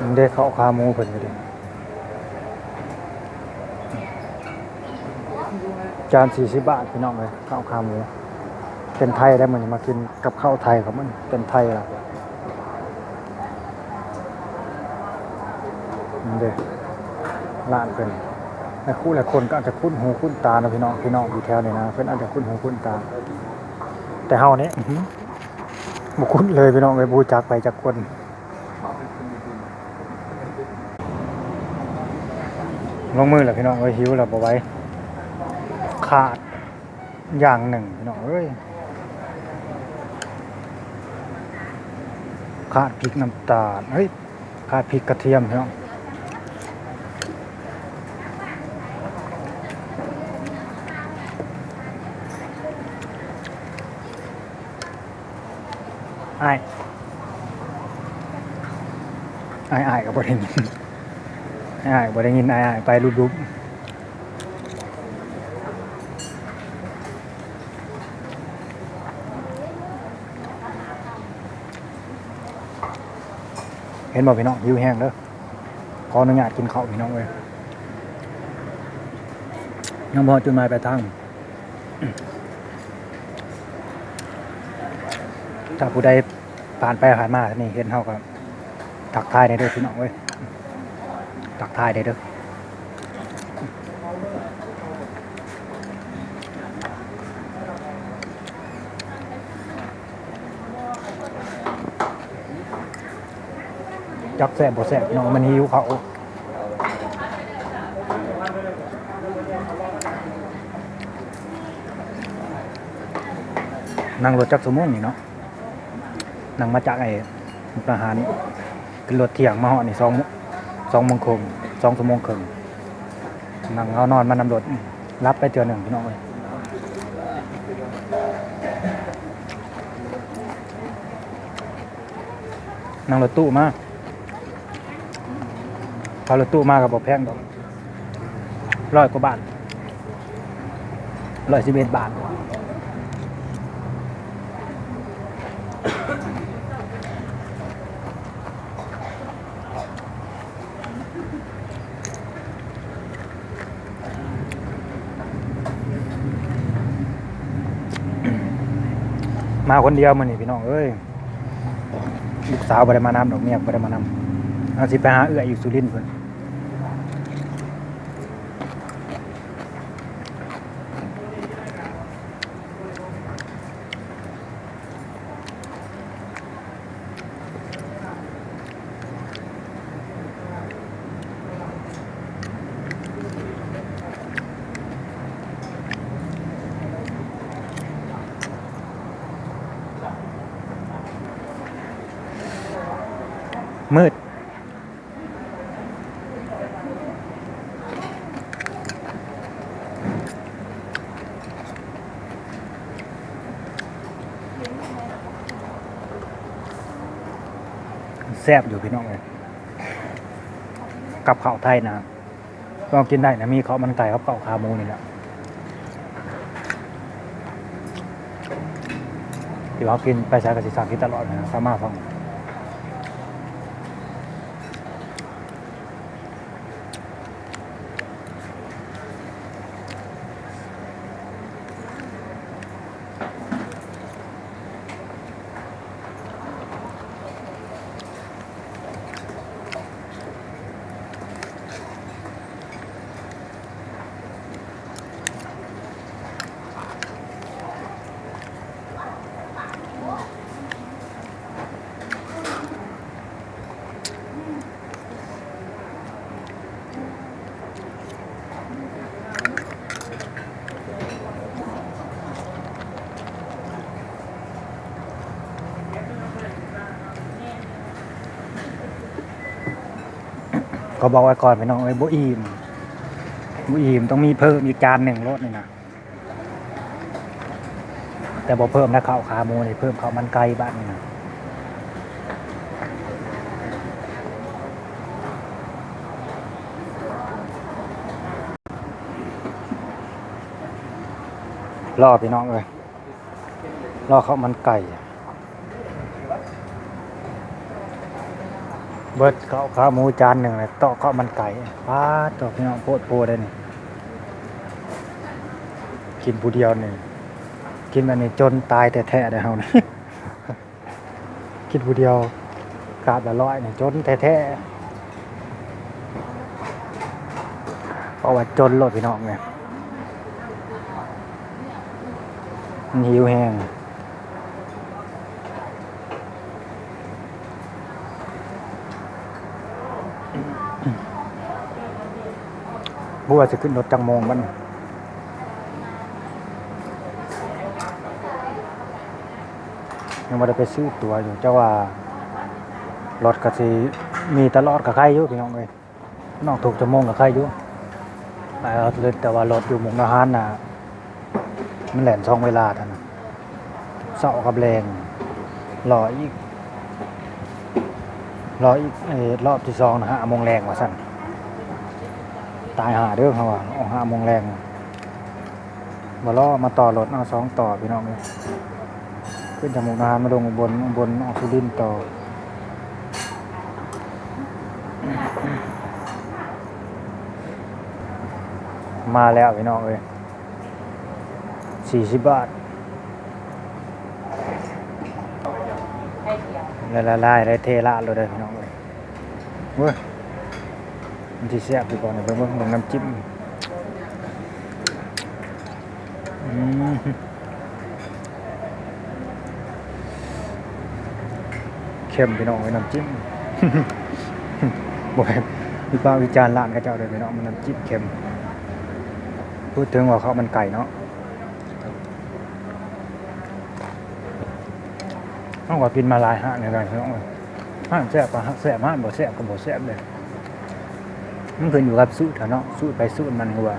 มันได้เข้าขาหมูเพิ่นก็ดิจาน40บบาทพี่น้องเลยข้าวขาหมูเป็นไทยได้มันมากินกับข้าวไทยครับมันเป็นไทยล่ะเด้ร้านเพิ่นแต่คู่หลายคนก็อาจจะคุ้นหูคุ้นตานะพี่น้องพี่น้องอยู่แถวนี้นะเพิ่อนอาจจะคุ้นหูคุ้นตา แต่เฮานี้บ่คุ้นเลยพี่น้องไปบูจักไปจากคน ลงมือแหละพี่น้องเอ้ยหิวแล้วบ่ไหว้ขาดอย่างหนึ่งพี่น้องเอ้ยขาดพริกน้ำตาลเฮ้ยขาดพริกกระเทียมพี่น้องไอ้ไอ้ไอ้ก็บ่ได้ยินไอ้ไอ้ายบ่ได้ยินไอ้ไอ้ายไปรูปๆเห็นบอกพี่น้องหิวแห้งเด้อขออนุญาตกินข้าวพี่น้องเลยยังพอจุดหมายปลายทางถ้าผู้ใดผ่านไปผ่านมาท่านี่เห็นเฮาก็ตักทายได้เด้อพี่น้องเว้ย ตักทายได้เด้อจักแซ่บบ่แซ่บน้องมันหิวเขานั่งรถจักรสมงนี่เนาะนั่งมาจากไอ้มุกดาหารขึ้นรถเที่ยงมาเหาะนี่สอง สองโมงครึ่งสองชั่วโมงครึ่งนั่งเอานอนมานำรถรับไปเตือนหนึ่งพี่น้องเลยนั่งรถตู้มาพารถตู้มากับบอกแพงดอกร้อยกว่าบาทร้อยสิบเอ็ดบาท มาคนเดียวมันนี่พี่น้องเอ้ยลูกสาวบ่ได้มานำดอกเมียบ่ได้มานำเอาสิไปหาเอื้ออยู่สุรินทร์เพิ่น มืด แซ่บอยู่พี่น้องเลยกับข้าวไทยนะก็กินได้นะมีข้าวมันไก่กับข้าวขาหมูนี่แหละที่ว่ากินไปใช้กับสิสามกินตลอดนะสามารถฟัง ก็บอกไว้ก่อนพี่น้องไอ้ยบุอีมบุอีมต้องมีเพิ่มอีกจานหนึ่งรสนี่นะแต่บอกเพิ่มนะข้าวขาหมูนี่เพิ่มข้าวมันไก่บ้านนี่นะรอพี่น้องเลยรอข้าวมันไก่ เบิดข้าวขาหมูจานหนึ่งเลยเต่อข้าวมันไก่ป้าตอพี่น้องโพดโพได้นี่กินผู้เดียวนี่กินอันนี้จนตายแต่แท้ได้เฮานี่กินผู้เดียวกาดละร้อยนี่จนแท้ๆเพราะว่าจนโลดพี่น้องเนี่ยหิวแห้ง บัวจะขึ้นรถจังโมงมันยังไม่ได้ไปซื้อตัวอยู่เจ้าว่ารถก็สิมีตลอดกับใครอยู่พี่น้องเลยน้อกถูกจังโมงกับใครอยู่แต่ว่าแต่ว่ารถอยู่หมุกอาหารน่ะมันแหลนช่องเวลาท่านเสากับแรงรออีกรออีกเออรอบที่สองนะฮะมงแรงว่าสั่น ตายหาเด้อเขาว่าออกห้าโมงแรงมาล่อมาต่อรถเอาสองต่อพี่น้องเลยขึ้นจากหมุกนานมาลงอุบนอุบนออกสุรินทร์ต่อมาแล้วพี่น้องเลยสี่สิบบาทละละลายได้เทละเลยเด้อพี่น้องเลยเว้ย มันที่แซ่บดีกว่าเนี่ยเบิ่งเบิ่งน้ำจิ้มอืมเข้มพี่น้องไว้น้ำจิ้มบ่แม่นวิพากษ์วิจารณ์ร้านกระเจ้าเลยพี่น้องมันน้ำจิ้มเค็มพูดถึงว่าเขามันไก่เนาะต้องว่ากินมาลายห้างในกันพี่น้องเอ้ยห้างแซ่บกว่าห้างแซ่บห้างบ่แซ่บก็บ่แซ่บเลย มันขึ้นอยู่กับสูตรอะเนาะสูตรไปสูตรมันก็ว่า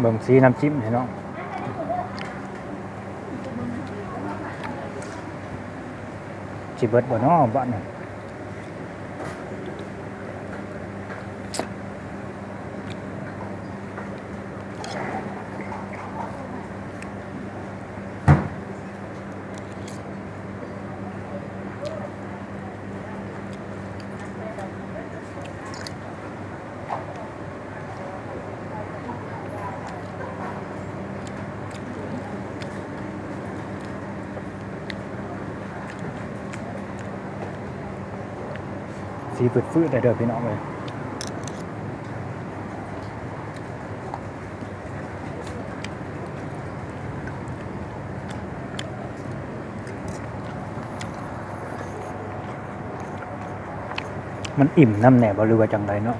เบิ่งสีน้ำจิ้มเห็นเนาะจิเบิดบ่เนาะบ้านน่ สีฟืดๆได้เด้อพี่น้องเลยมันอิ่มน้ำแหนบ่หรือว่าจังไรเนาะ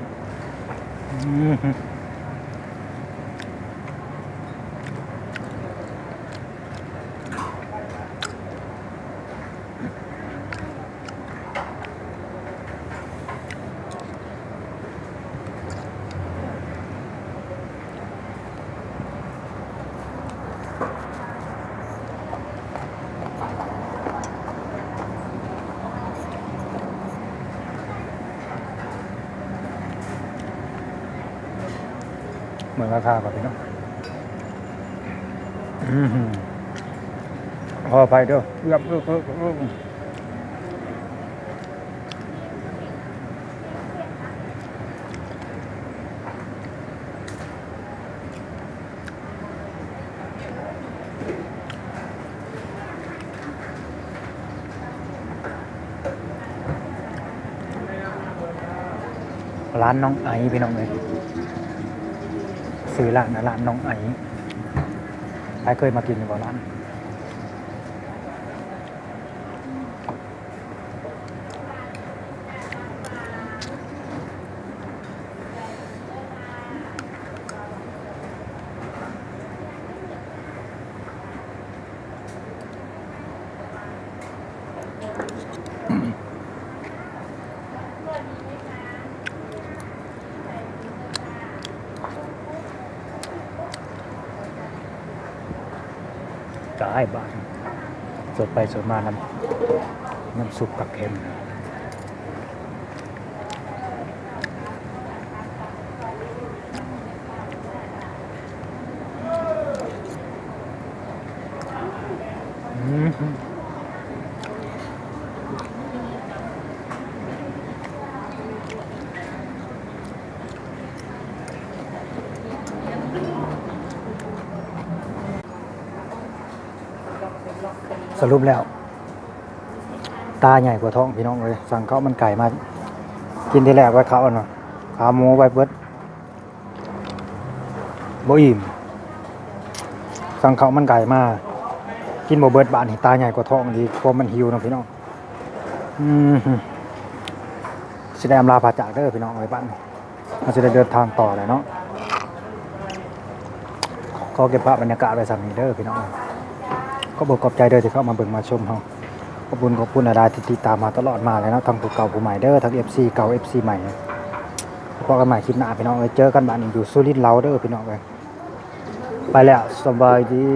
เหมือนราคาก่อนพี่น้องอืมพอไปเด้อเอื้อมเอื้อมเอื้อมเอื้อมร้านน้องไอพี่น้องเลย ซื้อร้านนะร้านน้องไอไอเคยมากินอยู่บ่ร้าน จ่ายบ้านสดไปสดมาน้ำน้ำซุปกับเค็มอืม สรุปแล้ว ตาใหญ่กว่าท้องพี่น้องเลยสั่งข้าวมันไก่มา กินที่แรกไว้เขาวอะขาหมูไว้เบิดบ่อิ่มสั่งข้าวมันไก่มา กินบ่เบิดบานนี่ตาใหญ่กว่าท้องดีเพราะมันหิวนะพี่น้องอืมสิได้อำลาพาจากเด้อพี่น้องไว้บ้านเราจะได้เดินทางต่อเลยเนาะขอเก็บภาพบรรยากาศไว้สักนี้เด้อพี่น้อง ก็บอกขอบใจเด้อที่เข้ามาเบิ่งมาชมเฮาขอบคุณขอบคุณอาดาที่ติดตามมาตลอดมาเลยเนาะทั้งผู้เก่าผู้ใหม่เด้อทั้ง FC เก่า FC ใหม่พบกันใหม่คลิปหน้าพี่น้องเอ้ยเจอกันบ้านอีกอยู่สุรินทร์เราเด้อพี่น้องเอ้ยไปแล้วสบายดี